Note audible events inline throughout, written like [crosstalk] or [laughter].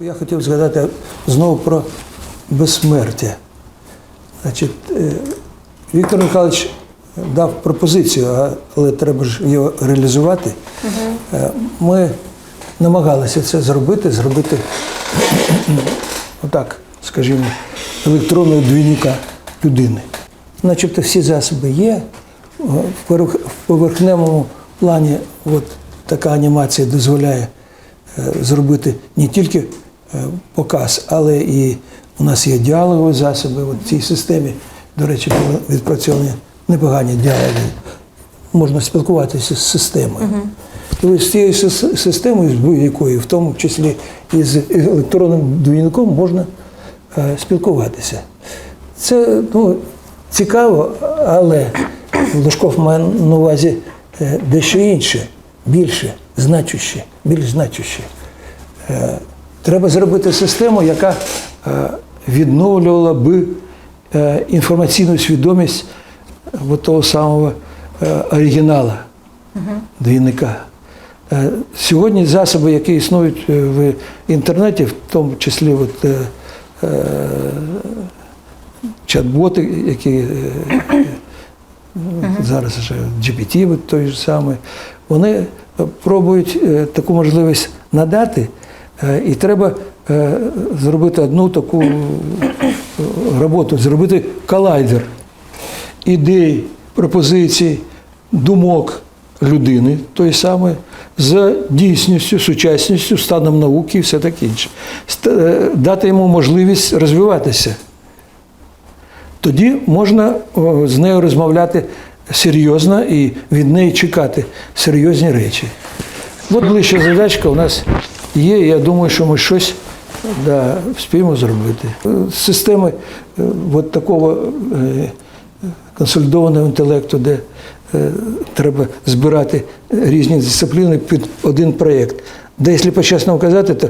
Я хотів згадати знову про безсмертя. Значить, е, Віктор Михайлович дав пропозицію, але треба ж його реалізувати. Е, Ми намагалися це зробити, зробити [clears throat] отак, скажімо, електронного двійника людини. Начебто всі засоби є. В поверхневому плані от така анімація дозволяє е, зробити не тільки показ, але і у нас є діалогові засоби. От в цій системі, до речі, відпрацьовані непогані діалоги. Можна спілкуватися з системою. Ось з цією системою, з будь-якою, в тому числі і з електронним двійником, можна е, спілкуватися. Це ну, цікаво, але Лужков має на увазі е, дещо інше, більше, значуще, більш значуще. Е, Треба зробити систему, яка е, відновлювала би е, інформаційну свідомість от того самого е, оригінала двійника. Е, Сьогодні засоби, які існують е, в інтернеті, в тому числі от, е, е, чат-боти, які е, зараз вже GPT той ж самий, вони е, пробують е, таку можливість надати, е, і треба е, зробити одну таку е, роботу, зробити колайдер ідей, пропозицій, думок людини, той самої, з дійсністю, сучасністю, станом науки і все таке інше. Е, Дати йому можливість розвиватися. Тоді можна з нею розмовляти серйозно і від неї чекати серйозні речі. От ближча задачка у нас є, я думаю, що ми щось да, вспіємо зробити. Е, Системи е, от такого е, консолідованого інтелекту, де треба збирати різні дисципліни під один проєкт. Де, якщо по-чесному казати, то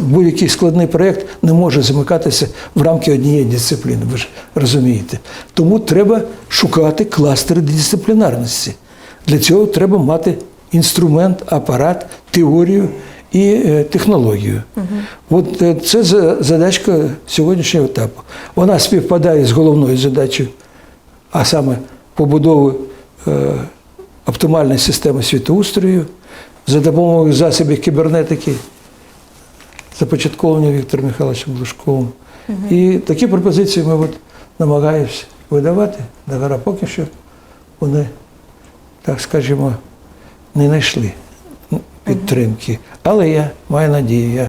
будь-який складний проєкт не може замикатися в рамки однієї дисципліни, ви ж розумієте. Тому треба шукати кластери дисциплінарності. Для цього треба мати інструмент, апарат, теорію і е, технологію. От е, це задачка сьогоднішнього етапу. Вона співпадає з головною задачею а саме побудову е, оптимальної системи світоустрою за допомогою засобів кібернетики, започатковані Віктором Михайловичем Глушковим. І такі пропозиції ми от намагаємося видавати. Догора поки що вони, так скажімо, не знайшли підтримки. Але я маю надію. Я